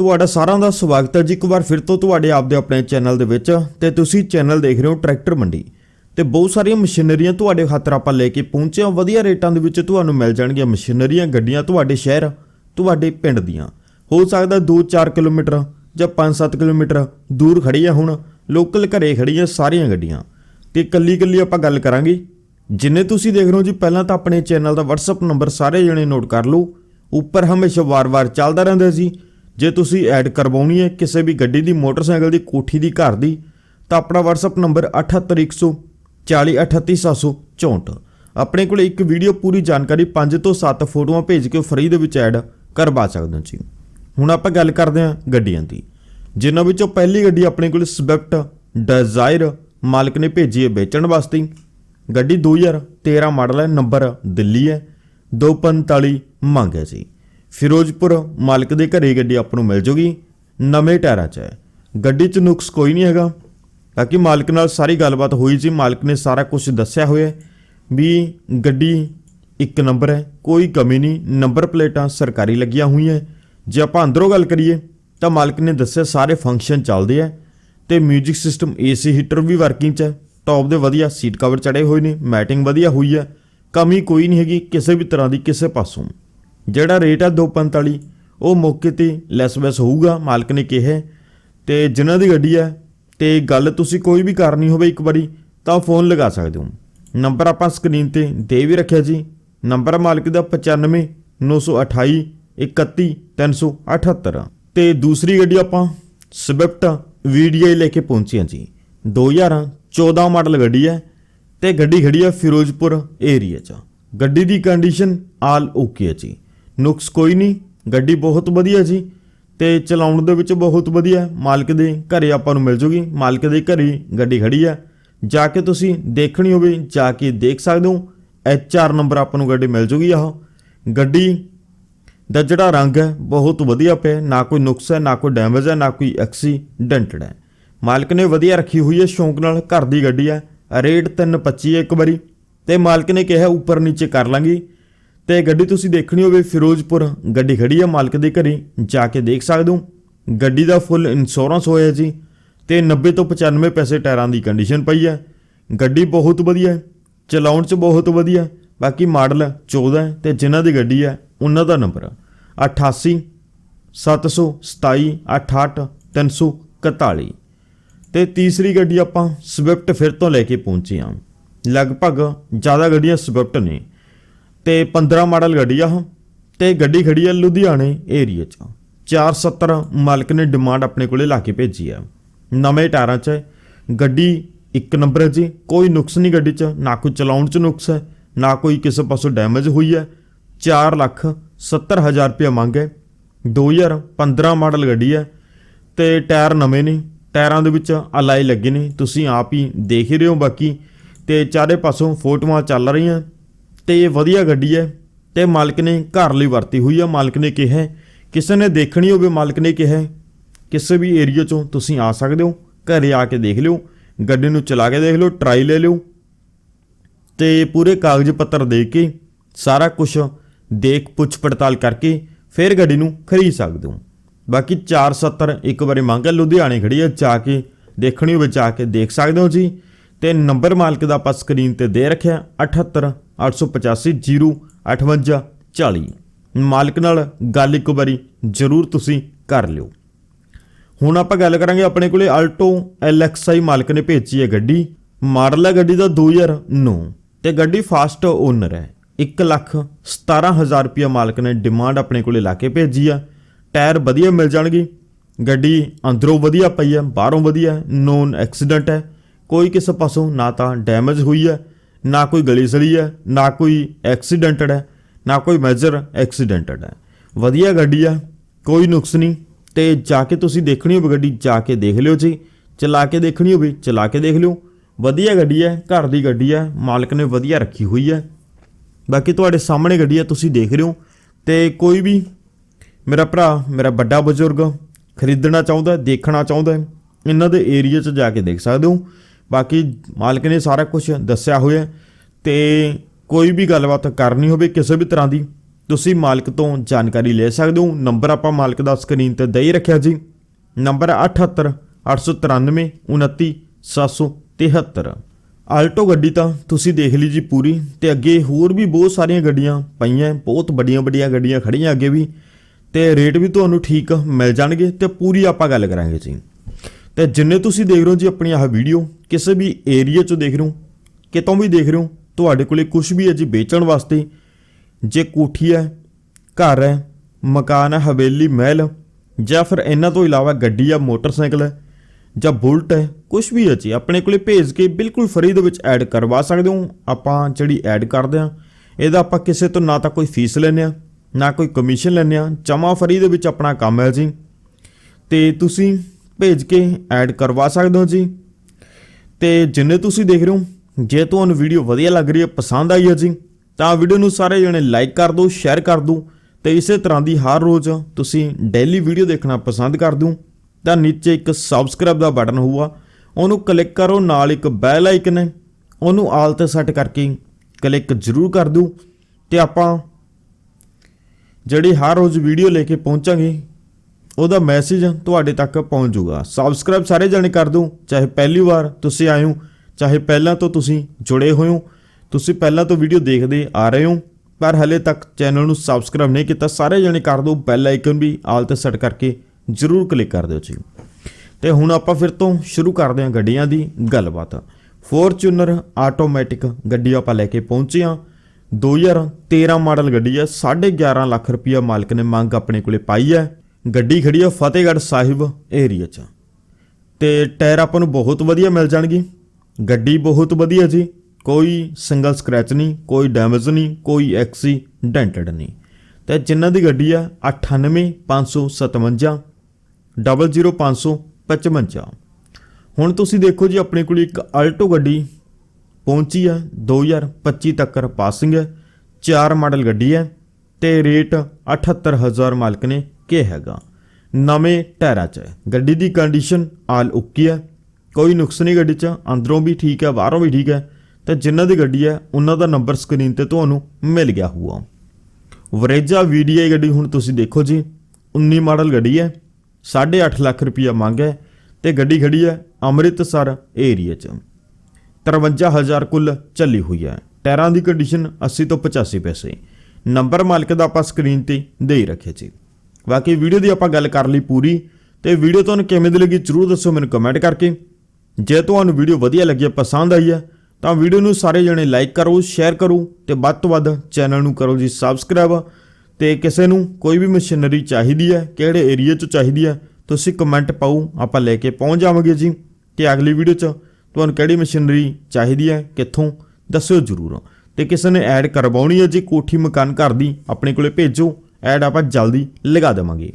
ਤੁਹਾਡਾ ਸਾਰਿਆਂ ਦਾ ਸਵਾਗਤ ਹੈ ਜੀ। ਇੱਕ ਵਾਰ ਫਿਰ ਤੋਂ ਤੁਹਾਡੇ ਆਪਦੇ ਆਪਣੇ ਚੈਨਲ ਦੇ ਵਿੱਚ ਤੇ ਤੁਸੀਂ ਚੈਨਲ ਦੇਖ ਰਹੇ ਹੋ ਟਰੈਕਟਰ ਮੰਡੀ। ਤੇ ਬਹੁਤ ਸਾਰੀਆਂ ਮਸ਼ੀਨਰੀਆਂ ਤੁਹਾਡੇ ਖਾਤਰ ਆਪਾਂ ਲੈ ਕੇ ਪਹੁੰਚੇ ਹਾਂ। ਵਧੀਆ ਰੇਟਾਂ ਦੇ ਵਿੱਚ ਤੁਹਾਨੂੰ ਮਿਲ ਜਾਣਗੀਆਂ ਮਸ਼ੀਨਰੀਆਂ, ਗੱਡੀਆਂ ਤੁਹਾਡੇ ਸ਼ਹਿਰ, ਤੁਹਾਡੇ ਪਿੰਡ ਦੀਆਂ। ਹੋ ਸਕਦਾ 2-4 ਕਿਲੋਮੀਟਰ ਜਾਂ 5-7 ਕਿਲੋਮੀਟਰ ਦੂਰ ਖੜੀਆਂ ਹੁਣ। ਲੋਕਲ ਘਰੇ ਖੜੀਆਂ ਸਾਰੀਆਂ ਗੱਡੀਆਂ। ਤੇ ਕੱਲੀ ਕੱਲੀ ਆਪਾਂ ਗੱਲ ਕਰਾਂਗੇ। ਜਿੰਨੇ ਤੁਸੀਂ ਦੇਖ ਰਹੇ ਹੋ ਜੀ, ਪਹਿਲਾਂ ਤਾਂ ਆਪਣੇ ਚੈਨਲ ਦਾ WhatsApp ਨੰਬਰ ਸਾਰੇ ਜਣੇ ਨੋਟ ਕਰ ਲਓ। ਉੱਪਰ ਹਮੇਸ਼ਾ ਵਾਰ-ਵਾਰ ਚੱਲਦਾ ਰਹਿੰਦਾ ਸੀ। ਜੇ ਤੁਸੀਂ ਐਡ ਕਰਵਾਉਣੀ ਹੈ ਕਿਸੇ ਵੀ ਗੱਡੀ ਦੀ, ਮੋਟਰਸਾਈਕਲ ਦੀ, ਕੋਠੀ ਦੀ, ਘਰ ਦੀ, ਤਾਂ ਆਪਣਾ WhatsApp ਨੰਬਰ 7814038764 ਆਪਣੇ ਕੋਲ ਇੱਕ ਵੀਡੀਓ ਪੂਰੀ ਜਾਣਕਾਰੀ 5 ਤੋਂ 7 ਫੋਟੋਆਂ ਭੇਜ ਕੇ ਫਰੀ ਦੇ ਵਿੱਚ ਐਡ ਕਰਵਾ ਸਕਦੇ ਹੋ ਜੀ। ਹੁਣ ਆਪਾਂ ਗੱਲ ਕਰਦੇ ਹਾਂ ਗੱਡੀਆਂ ਦੀ। ਜਿਨ੍ਹਾਂ ਵਿੱਚੋਂ ਪਹਿਲੀ ਗੱਡੀ ਆਪਣੇ ਕੋਲ ਸਵਿਫਟ ਡਿਜ਼ਾਇਰ ਮਾਲਕ ਨੇ ਭੇਜੀ ਹੈ ਵੇਚਣ ਵਾਸਤੇ। ਗੱਡੀ 2013 ਮਾਡਲ ਹੈ, ਨੰਬਰ ਦਿੱਲੀ ਹੈ। 245 ਮੰਗ ਹੈ ਜੀ। ਫਿਰੋਜ਼ਪੁਰ ਮਾਲਕ ਦੇ ਘਰੇ ਗੱਡੀ ਆਪ ਨੂੰ ਮਿਲ ਜੂਗੀ। ਨਵੇਂ ਟਾਇਰਾਂ 'ਚ ਹੈ। ਗੱਡੀ 'ਚ ਨੁਕਸ ਕੋਈ ਨਹੀਂ ਹੈਗਾ। ਬਾਕੀ ਮਾਲਕ ਨਾਲ ਸਾਰੀ ਗੱਲਬਾਤ ਹੋਈ ਸੀ। ਮਾਲਕ ਨੇ ਸਾਰਾ ਕੁਝ ਦੱਸਿਆ ਹੋਇਆ ਵੀ ਗੱਡੀ ਇੱਕ ਨੰਬਰ ਹੈ। ਕੋਈ ਕਮੀ ਨਹੀਂ। ਨੰਬਰ ਪਲੇਟਾਂ ਸਰਕਾਰੀ ਲੱਗੀਆਂ ਹੋਈਆਂ ਜੇ ਆਪਾਂ ਅੰਦਰੋਂ ਗੱਲ ਕਰੀਏ ਤਾਂ ਮਾਲਕ ਨੇ ਦੱਸਿਆ ਸਾਰੇ ਫੰਕਸ਼ਨ ਚੱਲਦੇ ਆ ਤੇ 뮤직 ਸਿਸਟਮ ਏਸੀ ਹੀਟਰ ਵੀ ਵਰਕਿੰਗ 'ਚ ਹੈ। ਟੌਪ ਦੇ ਵਧੀਆ ਸੀਟ ਕਵਰ ਚੜੇ ਹੋਏ ਨੇ। ਮੈਟਿੰਗ ਵਧੀਆ ਹੋਈ ਹੈ। ਕਮੀ ਕੋਈ ਨਹੀਂ ਹੈਗੀ। ਕਿਸੇ ਵੀ ਤਰ੍ਹਾਂ ਦੀ ਕਿਸੇ ਪਾਸੋਂ। ਜਿਹੜਾ ਰੇਟ ਹੈ 245 ਉਹ ਮੌਕੇ ਤੇ ਲੈਸ ਵੈਸ ਹੋਊਗਾ, ਮਾਲਕ ਨੇ ਕਿਹਾ। ਹੈ। ਤੇ ਜਿਨ੍ਹਾਂ ਦੀ ਗੱਡੀ ਹੈ ਤੇ ਗੱਲ ਤੁਸੀਂ ਕੋਈ ਵੀ ਕਰਨੀ ਹੋਵੇ ਇੱਕ ਵਾਰੀ, ਤਾਂ ਫੋਨ ਲਗਾ ਸਕਦੇ ਹੋ। ਨੰਬਰ ਆਪਾਂ ਸਕਰੀਨ ਤੇ ਦੇ ਵੀ ਰੱਖਿਆ ਜੀ। ਨੰਬਰ ਮਾਲਕ ਦਾ 95 928 31 378 ਤੇ ਦੂਸਰੀ ਗੱਡੀ ਆਪਾਂ ਸਵਿਫਟ ਵੀਡੀਆਈ ਲੈ ਕੇ ਪਹੁੰਚੇ ਹਾਂ ਜੀ। 2014 ਮਾਡਲ ਗੱਡੀ ਹੈ ਤੇ ਗੱਡੀ ਖੜੀ ਹੈ ਫਿਰੋਜ਼ਪੁਰ ਏਰੀਆ 'ਚ। ਗੱਡੀ ਦੀ ਕੰਡੀਸ਼ਨ ਆਲ ਓਕੇ ਹੈ ਜੀ। ਨੁਕਸ ਕੋਈ ਨਹੀਂ, ਗੱਡੀ ਬਹੁਤ ਵਧੀਆ ਜੀ ਤੇ ਚਲਾਉਣ ਦੇ ਵਿੱਚ ਬਹੁਤ ਵਧੀਆ ਮਾਲਕ ਦੇ ਘਰੇ ਆਪਾਂ ਨੂੰ ਮਿਲ ਜੂਗੀ। ਮਾਲਕ ਦੇ ਘਰੇ ਗੱਡੀ ਖੜੀ ਹੈ। ਜਾ ਕੇ ਤੁਸੀਂ ਦੇਖਣੀ ਹੋਵੇ, ਜਾ ਕੇ ਦੇਖ ਸਕਦੇ ਹੋ। ਐਚ ਆਰ ਨੰਬਰ ਆਪਾਂ ਨੂੰ ਗੱਡੀ ਮਿਲ ਜੂਗੀ ਆਹ। ਗੱਡੀ ਦਾ ਜਿਹੜਾ ਰੰਗ ਹੈ, ਬਹੁਤ ਵਧੀਆ ਪਿਆ ਨਾ ਕੋਈ ਨੁਕਸ ਹੈ, ਨਾ ਕੋਈ ਡੈਮੇਜ ਹੈ, ਨਾ ਕੋਈ ਐਕਸੀਡੈਂਟਡ ਹੈ। ਮਾਲਕ ਨੇ ਵਧੀਆ ਰੱਖੀ ਹੋਈ ਹੈ, ਸ਼ੌਂਕ ਨਾਲ ਘਰ ਦੀ ਗੱਡੀ ਹੈ। ਰੇਟ 325 ਹੈ ਇੱਕ ਵਾਰੀ। ਤੇ ਮਾਲਕ ਨੇ ਕਿਹਾ, ਉੱਪਰ ਨੀਚੇ ਕਰ ਲਾਂਗੀ। ਤੇ ਗੱਡੀ ਤੁਸੀਂ ਦੇਖਣੀ ਹੋਵੇ ਫਿਰੋਜ਼ਪੁਰ, ਗੱਡੀ ਖੜੀ ਹੈ ਮਾਲਕ ਦੇ ਘਰੇ, ਜਾ ਕੇ ਦੇਖ ਸਕਦੇ ਹੋ। ਗੱਡੀ ਦਾ ਫੁੱਲ ਇੰਸ਼ੋਰੈਂਸ ਹੋਇਆ ਜੀ ਤੇ 90 ਤੋਂ 95 ਪੈਸੇ ਟਾਇਰਾਂ ਦੀ ਕੰਡੀਸ਼ਨ ਪਈ ਹੈ ਗੱਡੀ ਬਹੁਤ ਵਧੀਆ ਹੈ ਚਲਾਉਣ 'ਚ ਬਹੁਤ ਵਧੀਆ, ਬਾਕੀ ਮਾਡਲ 14 ਹੈ ਤੇ ਜਿਨ੍ਹਾਂ ਦੀ ਗੱਡੀ ਹੈ ਉਹਨਾਂ ਦਾ ਨੰਬਰ 88 727 68 341 ਤੇ ਤੀਸਰੀ ਗੱਡੀ ਆਪਾਂ ਸਵਿਫਟ ਫਿਰ ਤੋਂ ਲੈ ਕੇ ਪਹੁੰਚੇ ਹਾਂ। ਲਗਭਗ ਜ਼ਿਆਦਾ ਗੱਡੀਆਂ ਸਵਿਫਟ ਨੇ। ਤੇ 15 ਮਾਡਲ ਗੱਡੀ ਆ ਉਹ, ਤੇ ਗੱਡੀ ਖੜੀ ਆ ਲੁਧਿਆਣੇ ਏਰੀਆ 'ਚ। 470 ਮਾਲਕ ਨੇ ਡਿਮਾਂਡ ਆਪਣੇ ਕੋਲੇ ਲਾ ਕੇ ਭੇਜੀ ਆ। ਨਵੇਂ ਟਾਇਰਾਂ 'ਚ ਹੈ। ਗੱਡੀ ਇੱਕ ਨੰਬਰ ਹੈ ਜੀ ਕੋਈ ਨੁਕਸ ਨਹੀਂ ਗੱਡੀ 'ਚ, ਨਾ ਕੋਈ ਚਲਾਉਣ 'ਚ ਨੁਕਸ ਹੈ, ਨਾ ਕੋਈ ਕਿਸੇ ਪਾਸੋਂ ਡੈਮੇਜ ਹੋਈ ਹੈ। 4 ਲੱਖ 70 ਹਜ਼ਾਰ ਰੁਪਏ ਮੰਗ ਹੈ। 2015 ਮਾਡਲ ਗੱਡੀ ਹੈ ਤੇ ਟਾਇਰ ਨਵੇਂ ਨੇ, ਟਾਇਰਾਂ ਦੇ ਵਿੱਚ ਅਲਾਈ ਲੱਗੇ ਨੇ। ਤੁਸੀਂ ਆਪ ਹੀ ਦੇਖ ਰਹੇ ਹੋ ਬਾਕੀ। ਤੇ ਚਾਰੇ ਪਾਸੋਂ ਫੋਟੋਆਂ ਚੱਲ ਰਹੀਆਂ। ਤੇ ਵਧੀਆ ਗੱਡੀ ਹੈ ਤੇ ਮਾਲਕ ਨੇ ਘਰ ਲਈ ਵਰਤੀ ਹੋਈ ਹੈ ਮਾਲਕ ਨੇ ਕਿਹਾ ਕਿਸੇ ਨੇ ਦੇਖਣੀ ਹੋਵੇ, ਮਾਲਕ ਨੇ ਕਿਹਾ ਕਿਸੇ ਵੀ ਏਰੀਆ ਚੋਂ ਤੁਸੀਂ ਆ ਸਕਦੇ ਹੋ, ਘਰੇ ਆ ਕੇ ਦੇਖ ਲਿਓ, ਗੱਡੀ ਨੂੰ ਚਲਾ ਕੇ ਦੇਖ ਲਿਓ ਟਰਾਈ ਲੈ ਲਿਓ, ਤੇ ਪੂਰੇ ਕਾਗਜ਼ ਪੱਤਰ ਦੇ ਕੇ ਸਾਰਾ ਕੁਝ ਦੇਖ ਪੁੱਛ ਪੜਤਾਲ ਕਰਕੇ ਫਿਰ ਗੱਡੀ ਨੂੰ ਖਰੀਦ ਸਕਦੇ ਹੋ। ਬਾਕੀ 470 ਇੱਕ ਵਾਰੀ ਮੰਗ ਹੈ ਲੁਧਿਆਣੇ ਖੜੀ ਹੈ ਜਾ ਕੇ ਦੇਖਣੀ ਹੋਵੇ, ਜਾ ਕੇ ਦੇਖ ਸਕਦੇ ਹੋ ਜੀ। ਤੇ ਨੰਬਰ ਮਾਲਕ ਦਾ ਆਪਾਂ ਸਕਰੀਨ ਤੇ ਦੇ ਰੱਖਿਆ 78 885 058 40 ਮਾਲਕ ਨਾਲ ਗੱਲ ਇੱਕ ਵਾਰੀ ਜ਼ਰੂਰ ਤੁਸੀਂ ਕਰ ਲਿਓ। ਹੁਣ ਆਪਾਂ ਗੱਲ ਕਰਾਂਗੇ ਆਪਣੇ ਕੋਲੇ ਆਲਟੋ LXI ਮਾਲਕ ਨੇ ਭੇਜੀ ਹੈ ਗੱਡੀ। ਮਾਡਲ ਹੈ ਗੱਡੀ ਦਾ 2009 ਤੇ ਗੱਡੀ ਫਾਸਟ ਓਨਰ ਹੈ। 1 ਲੱਖ 17000 ਰੁਪਇਆ ਮਾਲਕ ਨੇ ਡਿਮਾਂਡ ਆਪਣੇ ਕੋਲੇ ਲਾ ਕੇ ਭੇਜੀ ਆ। ਟਾਇਰ ਵਧੀਆ ਮਿਲ ਜਾਣਗੇ। ਗੱਡੀ ਅੰਦਰੋਂ ਵਧੀਆ ਪਈ ਹੈ, ਬਾਹਰੋਂ ਵਧੀਆ, ਨੋਨ ਐਕਸੀਡੈਂਟ ਹੈ। ਕੋਈ ਕਿਸੇ ਪਾਸੋਂ ਨਾ ਤਾਂ ਡੈਮੇਜ ਹੋਈ ਹੈ। ਨਾ ਕੋਈ ਗਲੀ ਸੜੀ ਹੈ, ਨਾ ਕੋਈ ਐਕਸੀਡੈਂਟਡ ਹੈ, ਨਾ ਕੋਈ ਮੇਜਰ ਐਕਸੀਡੈਂਟਡ ਹੈ। ਵਧੀਆ ਗੱਡੀ ਆ, ਕੋਈ ਨੁਕਸ ਨਹੀਂ। ਤੇ ਜਾ ਕੇ ਤੁਸੀਂ ਦੇਖਣੀ ਹੋਵੇ ਗੱਡੀ, ਜਾ ਕੇ ਦੇਖ ਲਿਓ ਜੀ। ਚਲਾ ਕੇ ਦੇਖਣੀ ਹੋਵੇ, ਚਲਾ ਕੇ ਦੇਖ ਲਿਓ। ਵਧੀਆ ਗੱਡੀ ਹੈ, ਘਰ ਦੀ ਗੱਡੀ ਹੈ, ਮਾਲਕ ਨੇ ਵਧੀਆ ਰੱਖੀ ਹੋਈ ਹੈ। ਬਾਕੀ ਤੁਹਾਡੇ ਸਾਹਮਣੇ ਗੱਡੀ ਹੈ, ਤੁਸੀਂ ਦੇਖ ਰਹੇ ਹੋ। ਤੇ ਕੋਈ ਵੀ ਮੇਰਾ ਭਰਾ, ਮੇਰਾ ਵੱਡਾ ਬਜ਼ੁਰਗ ਖਰੀਦਣਾ ਚਾਹੁੰਦਾ ਦੇਖਣਾ ਚਾਹੁੰਦਾ ਇਹਨਾਂ ਦੇ ਏਰੀਆ 'ਚ ਜਾ ਕੇ ਦੇਖ ਸਕਦੇ ਹੋ। ਬਾਕੀ ਮਾਲਕ ਨੇ ਸਾਰਾ ਕੁਝ ਦੱਸਿਆ ਹੋਇਆ ਹੈ ਤੇ ਕੋਈ ਵੀ ਗੱਲਬਾਤ ਕਰਨੀ ਹੋਵੇ ਕਿਸੇ ਵੀ ਤਰ੍ਹਾਂ ਦੀ, ਤੁਸੀਂ ਮਾਲਕ ਤੋਂ ਜਾਣਕਾਰੀ ਲੈ ਸਕਦੇ ਹੋ। ਨੰਬਰ ਆਪਾਂ ਮਾਲਕ ਦਾ ਸਕਰੀਨ ਤੇ ਦੇ ਹੀ ਰੱਖਿਆ ਜੀ। ਨੰਬਰ 78 893 29 773 ਆਲਟੋ ਗੱਡੀ ਤਾਂ ਤੁਸੀਂ ਦੇਖ ਲਈ ਜੀ ਪੂਰੀ ਤੇ ਅੱਗੇ ਹੋਰ ਵੀ ਬਹੁਤ ਸਾਰੀਆਂ ਗੱਡੀਆਂ ਪਈਆਂ ਬਹੁਤ ਵੱਡੀਆਂ ਵੱਡੀਆਂ ਗੱਡੀਆਂ ਖੜੀਆਂ ਅੱਗੇ ਵੀ ਤੇ ਰੇਟ ਵੀ ਤੁਹਾਨੂੰ ਠੀਕ ਮਿਲ ਜਾਣਗੇ ਤੇ ਪੂਰੀ ਆਪਾਂ ਗੱਲ ਕਰਾਂਗੇ ਜੀ। ਤੇ ਜਿੰਨੇ ਤੁਸੀਂ ਦੇਖ ਰਹੇ ਹੋ ਜੀ ਆਪਣੀ ਆਹ ਵੀਡੀਓ ਕਿਸੇ ਵੀ ਏਰੀਆ 'ਚੋਂ ਦੇਖ ਰਹੇ ਹੋ, ਕਿਤੋਂ ਵੀ ਦੇਖ ਰਹੇ ਹੋ, ਤੁਹਾਡੇ ਕੋਲੇ ਕੁਝ ਵੀ ਹੈ ਜੀ ਵੇਚਣ ਵਾਸਤੇ। ਜੇ ਕੋਠੀ ਹੈ, ਘਰ ਹੈ, ਮਕਾਨ ਹੈ, ਹਵੇਲੀ, ਮਹਿਲ, ਜਾਂ ਫਿਰ ਇਹਨਾਂ ਤੋਂ ਇਲਾਵਾ ਗੱਡੀ ਜਾਂ ਮੋਟਰਸਾਈਕਲ ਹੈ, ਜਾਂ ਬੁਲਟ ਹੈ ਕੁਝ ਵੀ ਹੈ ਜੀ, ਆਪਣੇ ਕੋਲੇ ਭੇਜ ਕੇ ਬਿਲਕੁਲ ਫਰੀ ਦੇ ਵਿੱਚ ਐਡ ਕਰਵਾ ਸਕਦੇ ਹੋ। ਆਪਾਂ ਜਿਹੜੀ ਐਡ ਕਰਦੇ ਆ ਇਹਦਾ ਆਪਾਂ ਕਿਸੇ ਤੋਂ ਨਾ ਤਾਂ ਕੋਈ ਫੀਸ ਲੈਂਦੇ ਆ ਨਾ ਕੋਈ ਕਮਿਸ਼ਨ ਲੈਂਦੇ ਆ ਜਮਾ ਫਰੀ ਦੇ ਵਿੱਚ ਆਪਣਾ ਕੰਮ ਹੈ ਜੀ। ਤੇ ਤੁਸੀਂ ਭੇਜ ਕੇ ਐਡ ਕਰਵਾ ਸਕਦੇ ਹੋ ਜੀ। ਤੇ ਜਿੰਨੇ ਤੁਸੀਂ ਦੇਖ ਰਹੇ ਹੋ, ਜੇ ਤੁਹਾਨੂੰ ਵੀਡੀਓ ਵਧੀਆ ਲੱਗ ਰਹੀ ਹੈ, ਪਸੰਦ ਆਈ ਹੈ ਜੀ, ਤਾਂ ਵੀਡੀਓ ਨੂੰ ਸਾਰੇ ਜਣੇ ਲਾਈਕ ਕਰ ਦਿਓ ਸ਼ੇਅਰ ਕਰ ਦਿਓ ਤੇ ਇਸੇ ਤਰ੍ਹਾਂ ਦੀ ਹਰ ਰੋਜ਼ ਤੁਸੀਂ ਡੇਲੀ ਵੀਡੀਓ ਦੇਖਣਾ ਪਸੰਦ ਕਰ ਦਿਓ, ਤਾਂ ਨੀਚੇ ਇੱਕ ਸਬਸਕ੍ਰਾਈਬ ਦਾ ਬਟਨ ਹੋਊਗਾ, ਉਹਨੂੰ ਕਲਿੱਕ ਕਰੋ, ਨਾਲ ਇੱਕ ਬੈਲ ਆਈਕਨ ਹੈ, ਉਹਨੂੰ ਆਲ ਤੇ ਸੈੱਟ ਕਰਕੇ ਕਲਿੱਕ ਜ਼ਰੂਰ ਕਰ ਦਿਓ ਤੇ ਆਪਾਂ ਜਿਹੜੀ ਹਰ ਰੋਜ਼ ਵੀਡੀਓ ਲੈ ਕੇ ਪਹੁੰਚਾਂਗੇ ਉਹਦਾ ਮੈਸੇਜ ਤੁਹਾਡੇ ਤੱਕ ਪਹੁੰਚ ਜਾਊਗਾ। ਸਬਸਕ੍ਰਾਈਬ ਸਾਰੇ ਜਣੇ ਕਰ ਦਿਓ। ਚਾਹੇ ਪਹਿਲੀ ਵਾਰ ਤੁਸੀਂ ਆਏ ਹੋ, ਚਾਹੇ ਪਹਿਲਾਂ ਤੋਂ ਤੁਸੀਂ ਜੁੜੇ ਹੋਏ ਹੋ, ਤੁਸੀਂ ਪਹਿਲਾਂ ਤੋਂ ਵੀਡੀਓ ਦੇਖਦੇ ਆ ਰਹੇ ਹੋ, ਪਰ ਹਲੇ ਤੱਕ ਚੈਨਲ ਨੂੰ ਸਬਸਕ੍ਰਾਈਬ ਨਹੀਂ ਕੀਤਾ, ਸਾਰੇ ਜਣੇ ਕਰ ਦਿਓ। ਬੈਲ ਆਈਕਨ ਵੀ ਆਲ ਤੇ ਸੈੱਟ ਕਰਕੇ ਜ਼ਰੂਰ ਕਲਿੱਕ ਕਰ ਦਿਓ ਜੀ। ਤੇ ਹੁਣ ਆਪਾਂ ਫਿਰ ਤੋਂ ਸ਼ੁਰੂ ਕਰਦੇ ਹਾਂ ਗੱਡੀਆਂ ਦੀ ਗੱਲਬਾਤ। ਫੋਰਚੂਨਰ ਆਟੋਮੈਟਿਕ ਗੱਡੀ ਆਪਾਂ ਲੈ ਕੇ ਪਹੁੰਚੇ ਹਾਂ। 2013 ਮਾਡਲ ਗੱਡੀ ਹੈ 11.5 ਲੱਖ ਰੁਪਈਆ ਮਾਲਕ ਨੇ ਮੰਗ ਆਪਣੇ ਕੋਲੇ ਪਾਈ ਹੈ। ਗੱਡੀ ਖੜੀ ਆ ਫਤਿਹਗੜ੍ਹ ਸਾਹਿਬ ਏਰੀਆ 'ਚ। ਤੇ ਟਾਇਰ ਆਪਾਂ ਨੂੰ ਬਹੁਤ ਵਧੀਆ ਮਿਲ ਜਾਣਗੇ। ਗੱਡੀ ਬਹੁਤ ਵਧੀਆ ਜੀ। ਕੋਈ ਸਿੰਗਲ ਸਕ੍ਰੈਚ ਨਹੀਂ, ਕੋਈ ਡੈਮੇਜ ਨਹੀਂ, ਕੋਈ ਐਕਸੀਡੈਂਟਡ ਨਹੀਂ। ਤੇ ਜਿਨ੍ਹਾਂ ਦੀ ਗੱਡੀ ਆ 98557 00555 ਹੁਣ ਤੁਸੀਂ ਦੇਖੋ ਜੀ, ਆਪਣੇ ਕੋਲ ਇੱਕ ਆਲਟੋ ਗੱਡੀ ਪਹੁੰਚੀ ਹੈ 2025 ਤੱਕ ਪਾਸਿੰਗ ਹੈ। ਚਾਰ ਮਾਡਲ ਗੱਡੀ ਹੈ ਤੇ ਰੇਟ 78000 ਮਾਲਕ ਨੇ ਕਿਹਾ ਹੈਗਾ। ਨਵੇਂ ਟਾਇਰਾਂ 'ਚ। ਹੈ ਗੱਡੀ ਦੀ ਕੰਡੀਸ਼ਨ ਆਲ ਓਕੇ ਹੈ ਕੋਈ ਨੁਕਸ ਨਹੀਂ ਗੱਡੀ 'ਚ। ਅੰਦਰੋਂ ਵੀ ਠੀਕ ਹੈ ਬਾਹਰੋਂ ਵੀ ਠੀਕ ਹੈ ਤੇ ਜਿਨ੍ਹਾਂ ਦੀ ਗੱਡੀ ਹੈ ਉਹਨਾਂ ਦਾ ਨੰਬਰ ਸਕਰੀਨ ਤੇ ਤੁਹਾਨੂੰ ਮਿਲ ਗਿਆ ਹੋਊਗਾ। ਵਰੇਜਾ VDI ਗੱਡੀ ਹੁਣ ਤੁਸੀਂ ਦੇਖੋ ਜੀ। 19 ਮਾਡਲ ਗੱਡੀ ਹੈ 8.5 ਲੱਖ ਰੁਪਈਆ ਮੰਗ ਹੈ ਤੇ ਗੱਡੀ ਖੜੀ ਹੈ ਅੰਮ੍ਰਿਤਸਰ ਏਰੀਆ 'ਚ। 53000 ਕੁੱਲ ਚੱਲੀ ਹੋਈ ਹੈ ਟਾਇਰਾਂ ਦੀ ਕੰਡੀਸ਼ਨ 80 ਤੋਂ 85 ਪੈਸੇ। ਨੰਬਰ ਮਾਲਕ ਦਾ ਆਪਾਂ ਸਕਰੀਨ ਤੇ ਦੇ ਹੀ ਰੱਖਿਆ ਜੀ। ਬਾਕੀ ਵੀਡੀਓ ਦੀ ਆਪਾਂ ਗੱਲ ਕਰ ਲਈ ਪੂਰੀ ਤੇ ਵੀਡੀਓ ਤੁਹਾਨੂੰ ਕਿਵੇਂ ਦੀ ਲੱਗੀ ਜਰੂਰ ਦੱਸੋ ਮੈਨੂੰ ਕਮੈਂਟ ਕਰਕੇ। ਜੇ ਤੁਹਾਨੂੰ ਵੀਡੀਓ ਵਧੀਆ ਲੱਗੀ ਹੈ ਪਸੰਦ ਆਈ ਹੈ, ਤਾਂ ਵੀਡੀਓ ਨੂੰ ਸਾਰੇ ਜਣੇ ਲਾਈਕ ਕਰੋ ਸ਼ੇਅਰ ਕਰੋ ਤੇ ਵੱਧ ਤੋਂ ਵੱਧ ਚੈਨਲ ਨੂੰ ਕਰੋ ਜੀ ਸਬਸਕ੍ਰਾਈਬ ਤੇ ਕਿਸੇ ਨੂੰ ਕੋਈ ਵੀ ਮਸ਼ੀਨਰੀ ਚਾਹੀਦੀ ਹੈ, ਕਿਹੜੇ ਏਰੀਆ 'ਚ ਚਾਹੀਦੀ ਹੈ, ਤੁਸੀਂ ਕਮੈਂਟ ਪਾਓ, ਆਪਾਂ ਲੈ ਕੇ ਪਹੁੰਚ ਜਾਵਾਂਗੇ ਜੀ। ਤੇ ਅਗਲੀ ਵੀਡੀਓ 'ਚ ਤੁਹਾਨੂੰ ਕਿਹੜੀ ਮਸ਼ੀਨਰੀ ਚਾਹੀਦੀ ਹੈ, ਕਿੱਥੋਂ, ਦੱਸਿਓ ਜਰੂਰ। ਤੇ ਕਿਸੇ ਨੇ ਐਡ ਕਰਵਾਉਣੀ ਹੈ ਜੀ ਕੋਠੀ ਮਕਾਨ ਘਰ ਦੀ, ਆਪਣੇ ਕੋਲੇ ਭੇਜੋ। ਐਡ ਆਪਾਂ ਜਲਦੀ ਲਗਾ ਦੇਵਾਂਗੇ।